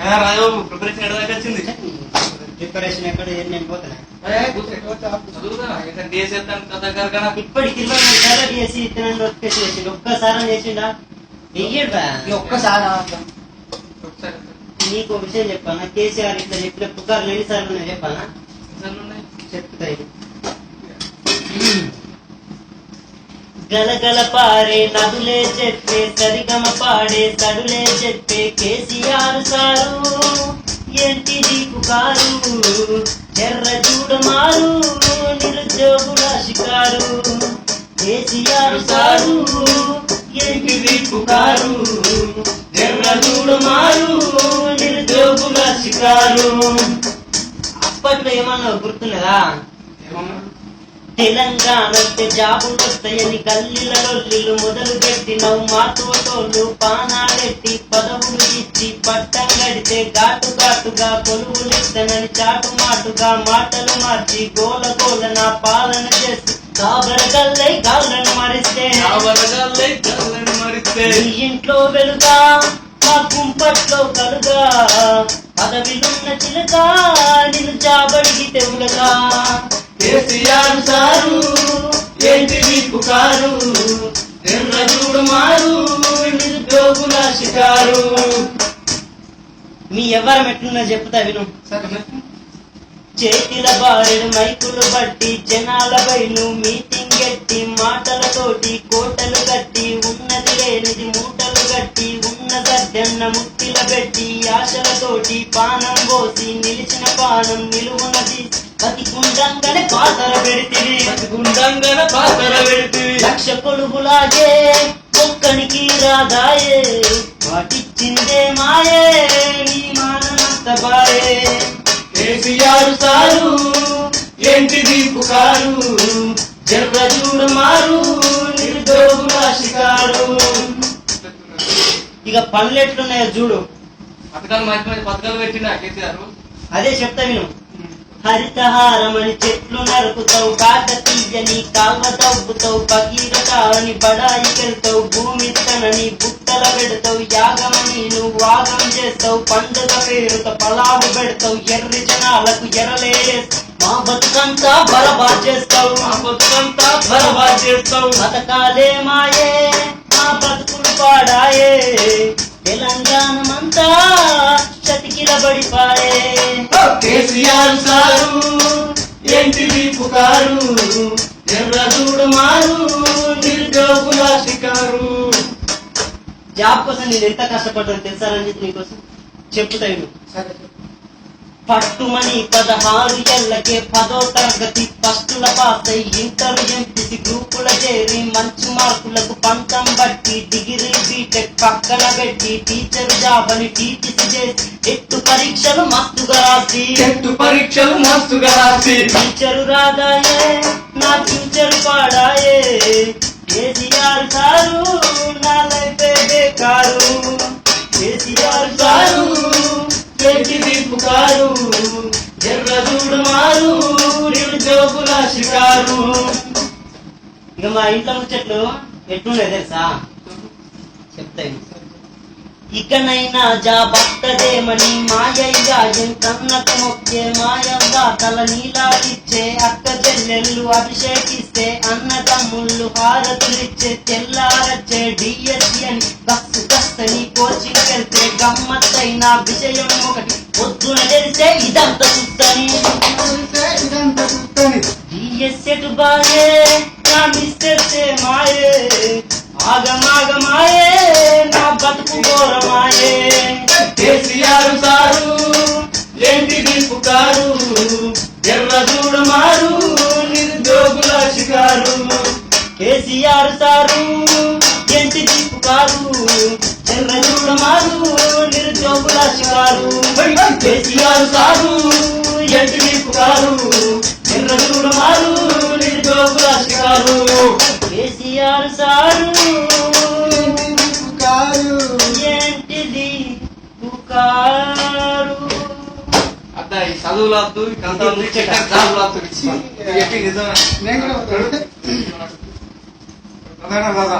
రాజు preparation ఎక్కడ దాకా వచ్చింది? ప్రిపరేషన్ ఎక్కడ నేను పోతున్నా కరకన ఇప్పటికి చేసి ఇతను చేసిండు. ఒక్కసారి చేసిండా? వెయ్యడు ఒక్కసారి నీకు విషయం చెప్పానా కేసీఆర్ ఇట్లా చెప్పిన పుకార్లు ఎన్నిసార్లు ఉన్నాయి చెప్పానా చెప్తాయి గలగల పారే నదులే చెప్పే సరిగమ పాడే తడులే చెప్పే కేసీఆర్ సారు. ఏంటిది పుకారు ఎర్ర చూడమారు నిరుద్యోగుల షికారు. కేసీఆర్ సారు ఏంటిది పుకారు ఎర్ర చూడమారు నిరుద్యోగుల షికారు. అప్పట్లో ఏమన్నా గుర్తున్నదా తెలంగాణ అంటే జాబులు వస్తాయని గల్లీల లొల్లిలు మొదలు పెట్టినవు మాతోటోళ్ళు పానాలెట్టి పదవులు ఇచ్చి పట్టం గడితే ఘాటు ఘాటుగా కొలువులు ఇస్తానని చాటు మాటుగా మాటలు మార్చి గోల గోల నా పాలన చేసి కాబర గల్లై గాలను మరిస్తే. కళ్ళని మరిస్తే. ఇంట్లో వెలుగా మా కుంపట్లో కలుగా పదవిలున్న చిలుక నిన్ను చాబడికి షికారు మీ ఎవరు మెట్లున్నా చెప్తా విను. చేతిల బారెడు మైకులు బట్టి జనాల బయలు మీటింగ్ ఎట్టి మాటలతోటి కోటలు కట్టి ఉన్నది లేనిది మూటలు కట్టి ఉన్న గద్దెన్న ముట్టిల పెట్టి ఆశలతోటి పానం పోసి నిలిచిన పానం నిలువున్నది బతికుండంగానే పాతర పెడితే. గుండంగన పాతర పెడితే. లక్ష కొడుకులాగే ఒక్కడికి రాదాయే. వాటిచ్చిందే మాయే ఈ మానంత బాయే కేసీఆర్ సారు ఏంటిది పుకారు జర్ర చూడ మారు నిరుద్యోగుల షికారు. ఇక పనులు ఎట్లున్నాయో చూడు. పథకాలు మంచి మంచి పథకాలు పెట్టిండా కేసీఆర్? అదే చెప్తా విను. హరితహారమని చెట్లు నరుకుతావు కాకతీయని కాల్వ తవ్వుతావు భగీరథ అని బడాయికెళ్తావు భూమి తనని బుట్టల పెడతావు యాగమని నువ్వు వాగం చేస్తావు పండుగ పేరుతో పలావు పెడతావు ఎర్రి జనాలకు ఎరలే మా బతుకంతా బలబా చేస్తావు మా బతుకంతా బలబా చేస్తావు. బతకాలే మాయే మా బతుకులు పాడాయే. తెలంగాణమంతా చతికిల పడిపాయే కేసీఆర్ సారు ఏంటిది పుకారు ఎర్ర చూడు మారు నిరుద్యోగుల షికారు. జాబ్ కోసం నేను ఎంత కష్టపడ్డాను తెలుసా రంజిత్ నీకోసం? చెప్పుతాయి సరే పట్టుమని పదహారు ఏళ్ళకే పదో తరగతి ఫస్టుల పాస్ అయి ఇంటర్ ఎంపీసీ గ్రూపుల చేరి మంచి మార్కులకు పంతం బట్టి డిగ్రీ బీటెక్ పక్కన పెట్టి టీచర్ జాబ్ అని టీచర్ చేసి ఎట్టు పరీక్షలు మస్తుగా రాసి. చెట్టు పరీక్షలు మస్తుగా రాసి. టీచరు రాదాయే నా ఫ్యూచర్ పాడాయే. కేసీఆర్ సారు నా లైఫ్ బేకారు. ఏంటిది పుకారు ఎర్ర చూడు మారు జోకుల షికారు. ఇక మా ఇంట్లో ముచ్చట్లు ఎట్లున్నాయి తెలుసా? చెప్తాయి. ఇకనైనా జా భక్తదేమని మాయగా ఎంతన్నకు మొక్కే మాయవ్వ తల నీలాడిచ్చే అక్క చెల్లెళ్ళు అభిషేకిస్తే అన్న తమ్ముళ్ళు హారతులిచ్చే తెల్లారచ్చే డిఎస్సి అని బస్సు కస్తని కోచింగ్ వెళ్తే గమ్మత్తైన విషయం ఒకటి. పొద్దున తెలిసే ఇదంతా చూస్తని ఇదంతా డిఎస్సెట్ బాయే? నా మిస్టర్సే మాయే. ఆగమాగమాయే నా బతుకు ఘోరమాయే. కేసీఆర్ సారు ఏంటిది పుకారు ఎర్ర చూడు మారు నిరుద్యోగుల షికారు. కేసీఆర్ సారు ఏంటిది పుకారు ఎర్ర చూడు మారు నిరుద్యోగుల షికారు కేసీఆర్ సారు ఏంటిది పుకారు ఎర్ర చూడు మారు నిరుద్యోగుల షికారు కేసీఆర్ సారు కారు ఏంటిది పుకారు అద్దా ఈ చదువులు వద్దు చెట్టు చదువులు వద్దు. చెప్పి నిజమే ప్రధాన బాధ